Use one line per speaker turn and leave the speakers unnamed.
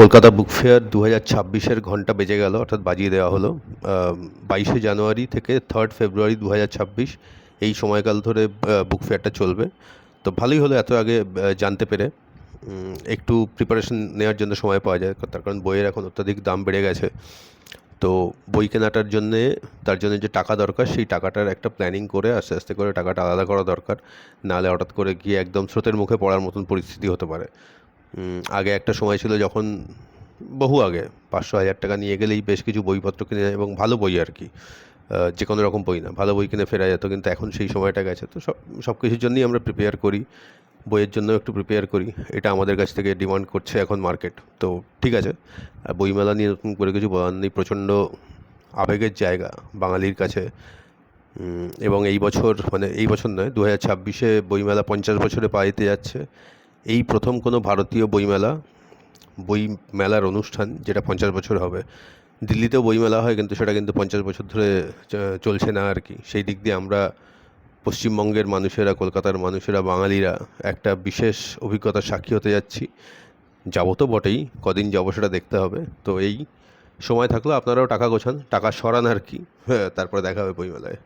Kolkata book fair দু হাজার ছাব্বিশের ঘণ্টা বেজে গেল, অর্থাৎ বাজিয়ে দেওয়া হলো। বাইশে জানুয়ারি থেকে থার্ড ফেব্রুয়ারি দু হাজার ছাব্বিশ, এই সময়কাল ধরে বুক ফেয়ারটা চলবে। তো ভালোই হলো এত আগে জানতে পেরে। একটু প্রিপারেশন নেওয়ার জন্য সময় পাওয়া যায়, তার কারণ বইয়ের এখন অত্যাধিক দাম বেড়ে গেছে। তো বই কেনাটার জন্যে, তার জন্য যে টাকা দরকার, সেই টাকাটার একটা প্ল্যানিং করে আস্তে আস্তে করে টাকাটা আলাদা করা দরকার। নাহলে হঠাৎ করে গিয়ে একদম স্রোতের মুখে পড়ার মতন পরিস্থিতি হতে পারে। আগে একটা সময় ছিল যখন বহু আগে, পাঁচশো হাজার টাকা নিয়ে গেলেই বেশ কিছু বইপত্র কিনে এবং ভালো বই আর কি। যে কোনো রকম বই না, ভালো বই কিনে ফেরা যেত, কিন্তু এখন সেই সময়টা গেছে। তো সব সব কিছুর জন্যই আমরা প্রিপেয়ার করি, বইয়ের জন্য একটু প্রিপেয়ার করি। এটা আমাদের কাছ থেকে ডিমান্ড করছে এখন মার্কেট তো ঠিক আছে আর বইমেলা নিয়ে নতুন করে কিছু বলার নেই, প্রচণ্ড আবেগের জায়গা বাঙালির কাছে। এবং এই বছর মানে এই বছর নয় দু হাজার ছাব্বিশে বইমেলা পঞ্চাশ বছরে পা দিতে যাচ্ছে। এই প্রথম কোনো ভারতীয় বইমেলা বই মেলার অনুষ্ঠান যেটা পঞ্চাশ বছর হবে। দিল্লিতেও বইমেলা হয় কিন্তু সেটা কিন্তু পঞ্চাশ বছর ধরে চলছে না আর কি। সেই দিক দিয়ে আমরা পশ্চিমবঙ্গের মানুষেরা, কলকাতার মানুষেরা, বাঙালিরা একটা বিশেষ অভিজ্ঞতার সাক্ষী হতে যাচ্ছি। যাব তো বটেই, কদিন যাব সেটা দেখতে হবে। তো এই সময় থাকলেও আপনারাও টাকা গোছান, টাকা সরান আর কি। হ্যাঁ তারপরে দেখা হবে বইমেলায়।